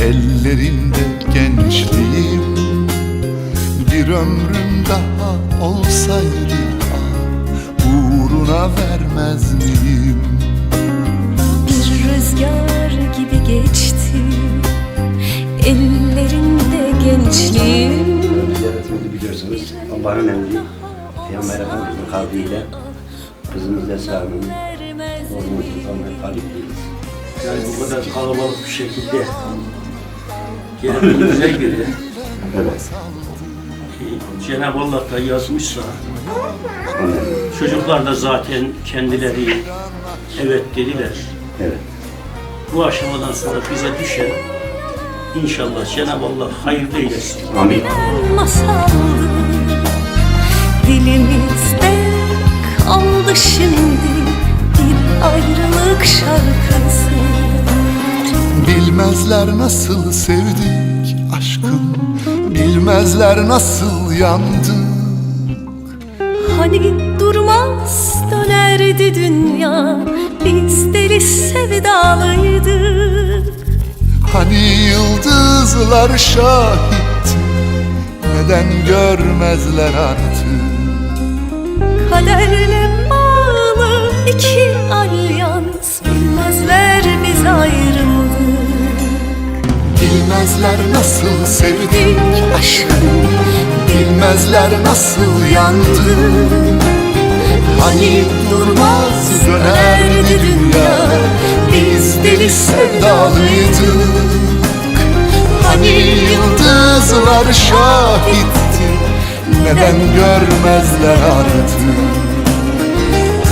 Ellerinde gençliğim Bir ömrüm daha olsaydı ah, Uğruna vermez miyim? Bir rüzgar gibi geçti Ellerinde gençliğim Ziyaretimizi biliyorsunuz Allah'ın emri Peygamber Efendimiz'in kalbiyle Kızımız Esra'nın oğlumuz Sultan ve Talip yani bu kadar kalabalık bir şekilde geldiğimize göre Evet. ki Cenab-ı Allah da yazmışsa çocuklar da zaten kendileri evet dediler. Evet. Bu aşamadan sonra bize düşen inşallah Cenab-ı Allah hayırlı eylesin. Amin. masaldı Dilimizde kaldı şimdi Bir ayrılık şarkısı Bilmezler nasıl sevdik aşkım Bilmezler nasıl yandık. Hani durmaz dönerdi dünya Biz deli sevdalıydık Hani yıldızlar şahitti Neden görmezler artık? Kaderle bağlı iki Bilmezler nasıl sevdik aşkım Bilmezler nasıl yandık Hani durmaz dönerdi dünya Biz deli sevdalıydık. Hani yıldızlar şahitti Neden görmezler artık?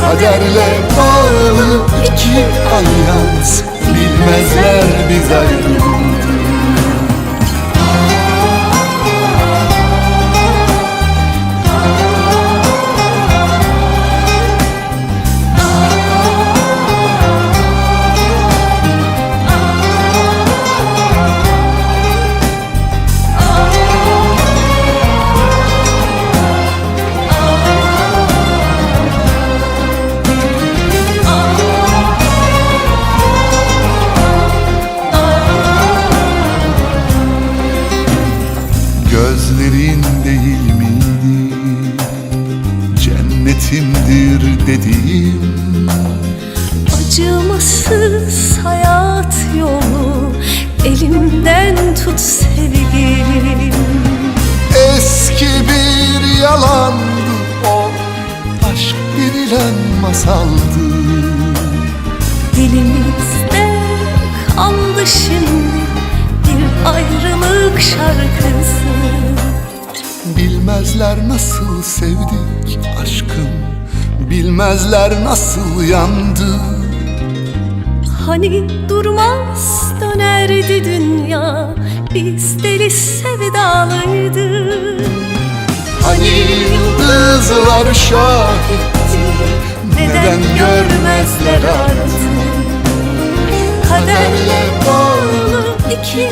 Kaderle bağlı iki alyans Bilmezler biz ayrıldık Acımasız hayat yolu Elimden tut sevgilim. Eski bir yalandı o Aşk denilen masaldı. Dilimizde kaldı şimdi Bir ayrılık şarkısı. Bilmezler nasıl sevdik aşkım Bilmezler nasıl yandık Hani durmaz dönerdi dünya Biz deli sevdalıydık Hani yıldızlar şahitti Neden görmezler artık? Kaderle bağlı iki